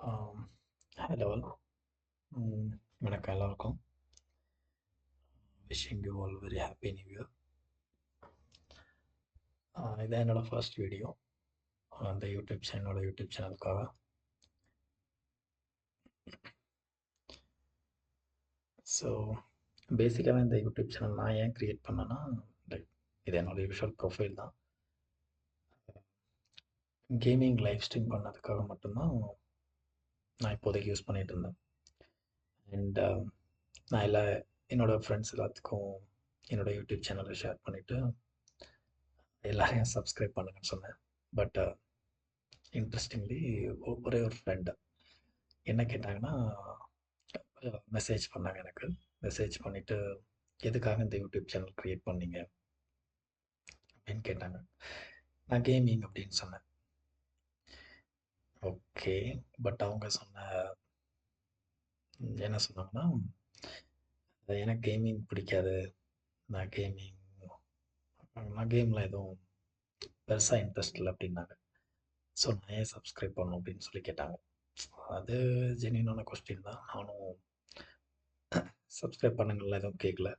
Hello வணக்கம் எல்லாருக்கும். Wishing you all very happy new year இதான் என்னோடய ஃபர்ஸ்ட் வீடியோ அந்த யூடியூப் சேனலோட யூடியூப் சேனலுக்காக ஸோ பேசிக்காகவே இந்த யூடியூப் சேனல் நான் ஏன் க்ரியேட் பண்ணேன்னா லைக் இது என்னோடய யூஷுவல் ப்ரொஃபைல் தான். கேமிங் லைவ் ஸ்ட்ரீம் பண்ணதுக்காக மட்டும்தான் நான் இப்போதைக்கு யூஸ் பண்ணிகிட்டு இருந்தேன் அண்ட் uh, நான் எல்லா என்னோடய ஃப்ரெண்ட்ஸ் எல்லாத்துக்கும் என்னோடய யூடியூப் சேனலை ஷேர் பண்ணிவிட்டு எல்லாரையும் சப்ஸ்கிரைப் பண்ணுங்கன்னு சொன்னேன். பட் இன்ட்ரெஸ்டிங்லி ஒரே ஒரு ஃப்ரெண்டு என்ன கேட்டாங்கன்னா மெசேஜ் பண்ணாங்க எனக்கு. மெசேஜ் பண்ணிவிட்டு எதுக்காக இந்த யூடியூப் சேனல் க்ரியேட் பண்ணீங்க? அப்படின்னு கேட்டாங்க. நான் கேமிங் அப்படின்னு சொன்னேன். ஓகே. பட் அவங்க சொன்ன என்ன சொன்னாங்கன்னா எனக்கு கேமிங் பிடிக்காது. நான் கேமிங் நான் கேமில் எதுவும் பெருசாக இன்ட்ரெஸ்ட் இல்லை அப்படின்னாங்க. ஸோ நான் ஏன் சப்ஸ்கிரைப் பண்ணணும்? அப்படின்னு சொல்லி கேட்டாங்க. அது ஜென்யூனான கொஸ்டின் தான். நானும் சப்ஸ்கிரைப் பண்ணுங்கள எதுவும் கேட்கல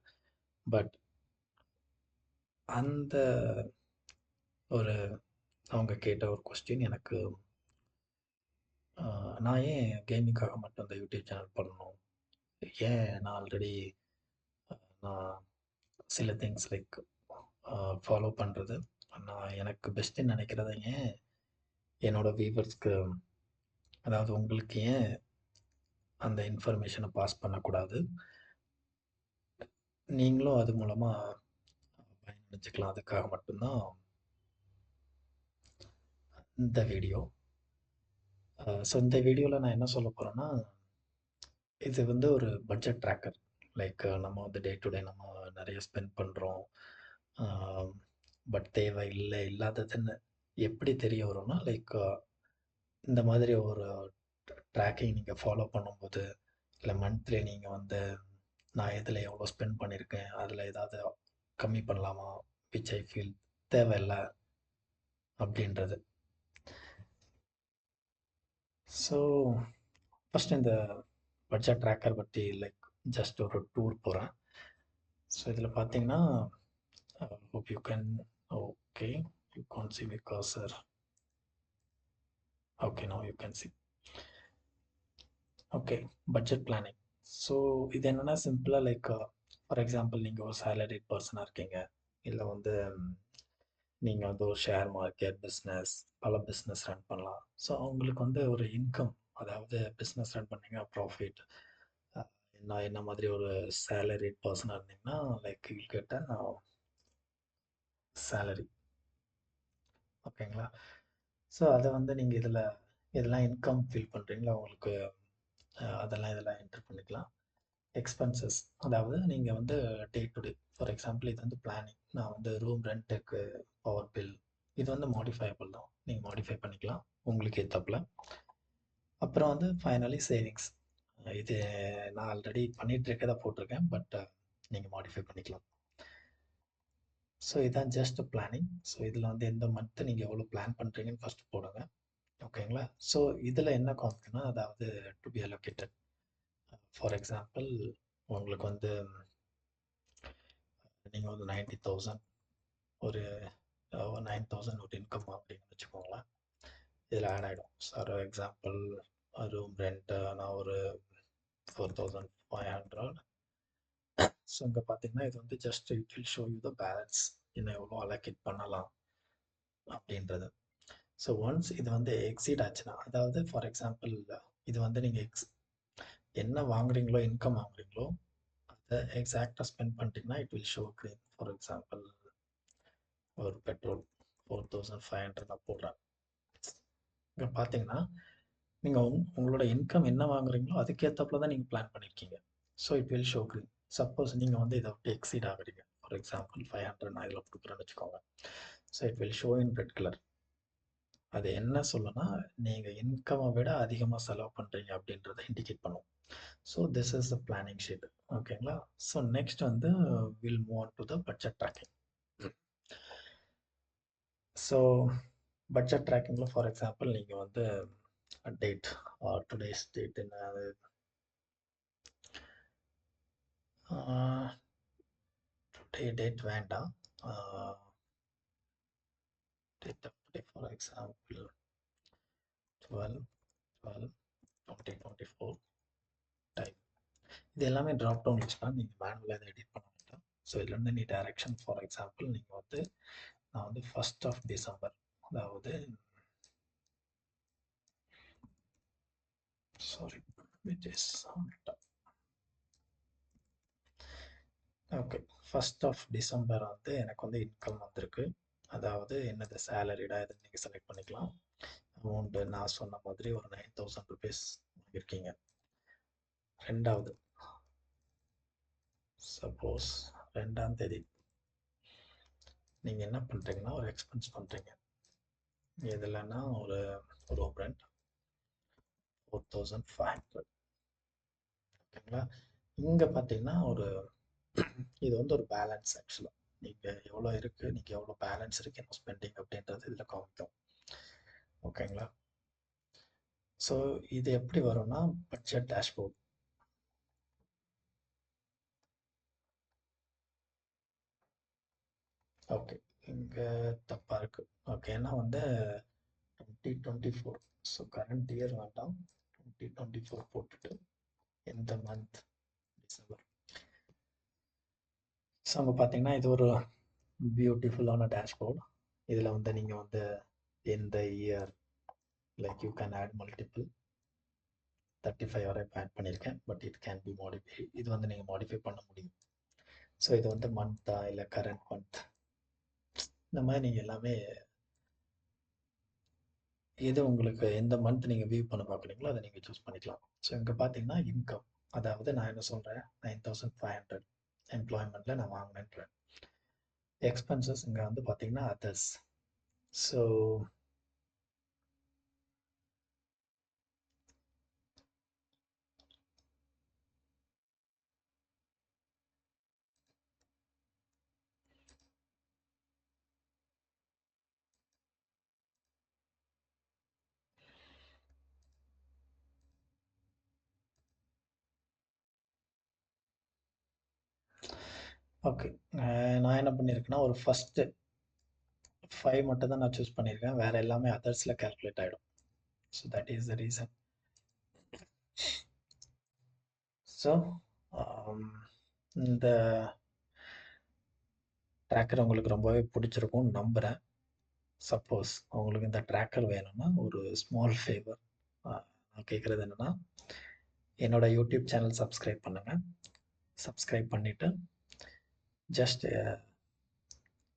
பட் அந்த ஒரு அவங்க கேட்ட ஒரு கொஸ்டின் எனக்கு நான் ஏன் கேமிங்காக மட்டும் இந்த யூடியூப் சேனல் பண்ணணும்? ஏன் நான் ஆல்ரெடி நான் சில திங்ஸ் லைக் ஃபாலோ பண்ணுறது நான் எனக்கு பெஸ்ட்டுன்னு நினைக்கிறத ஏன் என்னோடய வியூவர்ஸ்க்கு அதாவது உங்களுக்கு ஏன் அந்த இன்ஃபர்மேஷனை பாஸ் பண்ணக்கூடாது? நீங்களும் அது மூலமாக பயனடைஞ்சுக்கலாம். அதுக்காக மட்டும்தான் இந்த வீடியோ. ஸோ இந்த வீடியோவில் நான் என்ன சொல்ல போகிறேன்னா இது வந்து ஒரு பட்ஜெட் ட்ராக்கர் லைக் நம்ம வந்து டே டு டே நம்ம நிறைய ஸ்பெண்ட் பண்ணுறோம் பட் தேவை இல்லை இல்லாததுன்னு எப்படி தெரிய வரும்னா லைக் இந்த மாதிரி ஒரு ட்ராக்கிங் நீங்கள் ஃபாலோ பண்ணும்போது இல்லை மந்த்லி நீங்கள் வந்து நான் எதில் எவ்வளோ ஸ்பெண்ட் பண்ணியிருக்கேன் அதில் ஏதாவது கம்மி பண்ணலாமா? விச் ஐ ஃபீல் தேவையில்லை அப்படின்றது. ஸோ ஃபஸ்ட் இந்த பட்ஜெட் ட்ராக்கர் பற்றி லைக் ஜஸ்ட் ஒரு டூர் போகிறேன் ஸோ இதில் பார்த்தீங்கன்னா hope you can okay you can see because sir okay no you can see okay budget planning so இது என்னென்னா சிம்பிளாக லைக் ஃபார் எக்ஸாம்பிள் நீங்கள் ஒரு சேலரிட் பர்சனாக இருக்கீங்க. இல்லை வந்து நீங்கள் வந்து ஒரு ஷேர் மார்க்கெட் பிஸ்னஸ் பல பிஸ்னஸ் ரன் பண்ணலாம். ஸோ அவங்களுக்கு வந்து ஒரு இன்கம் அதாவது பிஸ்னஸ் ரன் பண்ணிங்கன்னா ப்ராஃபிட் என்ன என்ன மாதிரி ஒரு சேலரிட் பர்சனாக இருந்தீங்கன்னா லைக் யூ நான் சேலரி ஓகேங்களா ஸோ அதை வந்து நீங்கள் இதில் இதெல்லாம் இன்கம் ஃபீல் பண்ணுறீங்களா உங்களுக்கு அதெல்லாம் இதெல்லாம் என்ட்ரு பண்ணிக்கலாம். எக்ஸ்பென்சஸ் அதாவது நீங்கள் வந்து day to day for example இது வந்து பிளானிங் நான் வந்து ரூம் ரெண்ட்டுக்கு பவர் பில் இது வந்து மாடிஃபைபிள் தான். நீங்கள் மாடிஃபை பண்ணிக்கலாம். உங்களுக்கு ஏற்றப்பில் அப்புறம் வந்து ஃபைனலி சேவிங்ஸ் இது நான் ஆல்ரெடி பண்ணிகிட்டு இருக்கதை போட்டிருக்கேன். பட் நீங்கள் மாடிஃபை பண்ணிக்கலாம். ஸோ இதுதான் ஜஸ்ட் பிளானிங் ஸோ இதில் வந்து எந்த மந்த்து நீங்கள் எவ்வளோ பிளான் பண்ணுறீங்கன்னு ஃபஸ்ட்டு போடுங்க. ஓகேங்களா ஸோ இதில் என்ன காமிக்குன்னா அதாவது to be allocated for example உங்களுக்கு வந்து நீங்கள் வந்து நைன்டி தௌசண்ட் ஒரு நைன் தௌசண்ட் ஒரு இன்கம் அப்படின்னு வச்சுக்கோங்களேன். இதில் ஆட் ஆகிடும் சார் எக்ஸாம்பிள் ரூம் ரெண்ட்டு நான் ஒரு four thousand five hundred so இங்கே பார்த்தீங்கன்னா இது வந்து just it will show you the balance இன்னும் எவ்வளோ அலோகேட் பண்ணலாம் அப்படின்றது. ஸோ ஒன்ஸ் இது வந்து எக்ஸீட் ஆச்சுன்னா அதாவது ஃபார் எக்ஸாம்பிள் இது வந்து நீங்கள் எக்ஸ் என்ன வாங்குறீங்களோ இன்கம் வாங்குறீங்களோ அதை எக்ஸாக்டாக ஸ்பெண்ட் பண்ணிட்டீங்கன்னா it will show green for example ஒரு petrol four thousand five hundred தான் போடுறாங்க. இங்கே பார்த்தீங்கன்னா நீங்கள் உங் உங்களோட இன்கம் என்ன வாங்குறீங்களோ அதுக்கேற்றப்பில் தான் நீங்கள் பிளான் பண்ணியிருக்கீங்க so it will show green suppose நீங்கள் வந்து இதை விட்டு எக்ஸீட் ஆகுறீங்க. ஃபார் எக்ஸாம்பிள் ஃபைவ் ஹண்ட்ரட் நான் இதில் கொடுக்குறேன்னு வச்சுக்கோங்க. So it will show in red colour அது என்ன சொல்லுன்னா நீங்கள் இன்கம்மை விட அதிகமாக செலவு பண்ணுறீங்க அப்படின்றத இண்டிகேட் பண்ணும். So this is the planning sheet ஓகேங்களா ஸோ நெக்ஸ்ட் வந்து will move on to the budget tracking so budget ட்ராக்கிங்கில் for example நீங்கள் வந்து டேட் டுடேஸ் டேட் என்ன அது? டுடே டேட் வேண்டாம். டேட் அப்படி for example twelve twelve twenty twenty four time இது எல்லாமே ட்ராப் டவுன் வச்சுக்கலாம் நீங்கள் மேனுவலாக இதை எடிட் பண்ண வேண்டாம். ஸோ இதுலேருந்து நீ டைரக்ஷன் ஃபார் எக்ஸாம்பிள் நீங்கள் வந்து நான் வந்து ஃபஸ்ட் ஆஃப் டிசம்பர். அதாவது sorry is okay first of December வந்து எனக்கு வந்து இன்கம் வந்திருக்கு. அதாவது என்னது சேலரிடா இதுன்னு நீங்கள் செலக்ட் பண்ணிக்கலாம். அமௌண்ட்டு நான் சொன்ன மாதிரி ஒரு நைன் தௌசண்ட் ருபீஸ் வாங்கியிருக்கீங்க. ரெண்டாவது சப்போஸ் ரெண்டாம் தேதி நீங்கள் என்ன பண்ணுறீங்கன்னா ஒரு எக்ஸ்பென்ஸ் பண்ணுறீங்க எதுலன்னா ஒரு ஒரு rent four thousand five hundred ஓகேங்களா? இங்கே பார்த்தீங்கன்னா ஒரு இது வந்து ஒரு பேலன்ஸ் ஆக்சுவலாக நீங்கள் எவ்வளோ இருக்குது நீங்கள் எவ்வளோ பேலன்ஸ் இருக்குது என்ன ஸ்பெண்டிங் அப்படின்றது இதில் காமிக்கும் ஓகேங்களா? ஸோ இது எப்படி வரும்னா பட்ஜெட் டேஷ்போர்ட் ஓகே இங்கே தப்பாக இருக்குது ஓகே ஏன்னா வந்து twenty twenty four so current year வேண்டாம். டுவெண்ட்டி டுவெண்ட்டி ஃபோர் போட்டுட்டு எந்த மந்த் டிசம்பர் ஸோ அங்கே பார்த்தீங்கன்னா இது ஒரு பியூட்டிஃபுல்லான டேஷ்போர்டு இதில் வந்து நீங்கள் வந்து எந்த year like you can add multiple thirty five வரை ஆட் பண்ணியிருக்கேன் but it can be modify இது வந்து நீங்கள் மாடிஃபை பண்ண முடியும். ஸோ இது வந்து மந்த்தா இல்லை கரண்ட் மந்த் இந்த மாதிரி நீங்கள் எல்லாமே எது உங்களுக்கு எந்த மந்த் நீங்கள் வியூ பண்ண பார்க்குறீங்களோ அதை நீங்கள் சூஸ் பண்ணிக்கலாம். ஸோ இங்கே பார்த்தீங்கன்னா இன்கம் அதாவது நான் என்ன சொல்கிறேன் நைன் தௌசண்ட் ஃபைவ் ஹண்ட்ரட் எம்ப்ளாய்மெண்ட்டில் நான் வாங்கினேன்றேன். எக்ஸ்பென்சஸ் இங்கே வந்து பார்த்தீங்கன்னா அதர்ஸ் ஸோ ஓகே நான் என்ன பண்ணியிருக்கேன்னா ஒரு ஃபஸ்ட்டு ஃபைவ் மட்டும் தான் நான் சூஸ் பண்ணியிருக்கேன் வேறு எல்லாமே அதர்ஸில் கேல்குலேட் ஆகிடும் so that is the reason so இந்த ட்ராக்கர் உங்களுக்கு ரொம்பவே பிடிச்சிருக்கும்னு நம்புகிறேன் சப்போஸ் உங்களுக்கு இந்த ட்ராக்கர் வேணும்னா ஒரு ஸ்மால் ஃபேவர் நான் கேட்குறது என்னென்னா என்னோட யூடியூப் சேனல் சப்ஸ்கிரைப் பண்ணுங்கள் சப்ஸ்கிரைப் பண்ணிவிட்டு ஜஸ்ட் uh,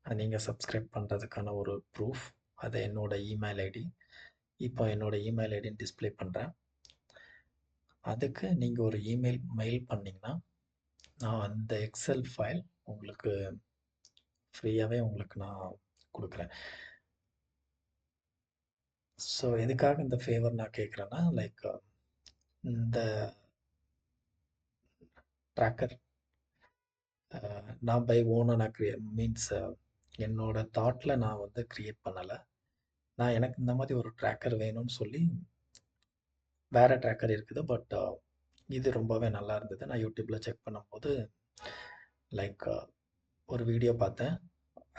நீங்கள் சப்ஸ்கிரைப் பண்ணுறதுக்கான ஒரு ப்ரூஃப் அது என்னோட இமெயில் ஐடி இப்போ என்னோட இமெயில் ஐடின்னு டிஸ்பிளே பண்ணுறேன் அதுக்கு நீங்கள் ஒரு இமெயில் மெயில் பண்ணிங்கன்னா நான் அந்த எக்ஸல் ஃபைல் உங்களுக்கு ஃப்ரீயாகவே உங்களுக்கு நான் கொடுக்குறேன். ஸோ எதுக்காக இந்த ஃபேவர் நான் கேட்குறேன்னா லைக் இந்த ட்ராக்கர் நான் பை ஓனாக நான் க்ரியே மீன்ஸ் என்னோட தாட்டில் நான் வந்து க்ரியேட் பண்ணலை. நான் எனக்கு இந்த மாதிரி ஒரு ட்ராக்கர் வேணும்னு சொல்லி வேறு ட்ராக்கர் இருக்குது. பட் இது ரொம்பவே நல்லா இருந்தது. நான் யூடியூப்பில் செக் பண்ணும்போது லைக் ஒரு வீடியோ பார்த்தேன்.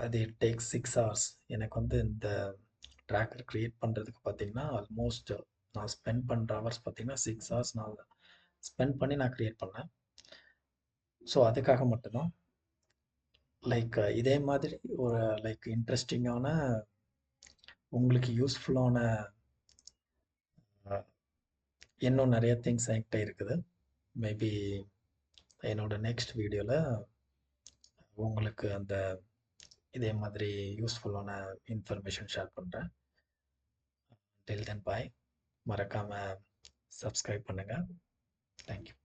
அது டேக் சிக்ஸ் ஹவர்ஸ் எனக்கு வந்து இந்த ட்ராக்கர் க்ரியேட் பண்ணுறதுக்கு பார்த்தீங்கன்னா ஆல்மோஸ்ட் நான் ஸ்பெண்ட் பண்ணுற ஹவர்ஸ் பார்த்தீங்கன்னா சிக்ஸ் ஹவர்ஸ் நான் ஸ்பெண்ட் பண்ணி நான் க்ரியேட் பண்ணேன். ஸோ அதுக்காக மட்டும்தான். லைக் இதே மாதிரி ஒரு லைக் இன்ட்ரெஸ்டிங்கான உங்களுக்கு யூஸ்ஃபுல்லான இன்னும் நிறைய திங்ஸ் என்கிட்ட இருக்குது. மேபி என்னோட நெக்ஸ்ட் வீடியோவில் உங்களுக்கு அந்த இதே மாதிரி யூஸ்ஃபுல்லான இன்ஃபர்மேஷன் ஷேர் பண்ணுறேன் டில் தென் பாய் மறக்காமல் சப்ஸ்கிரைப் பண்ணுங்கள் தேங்க்யூ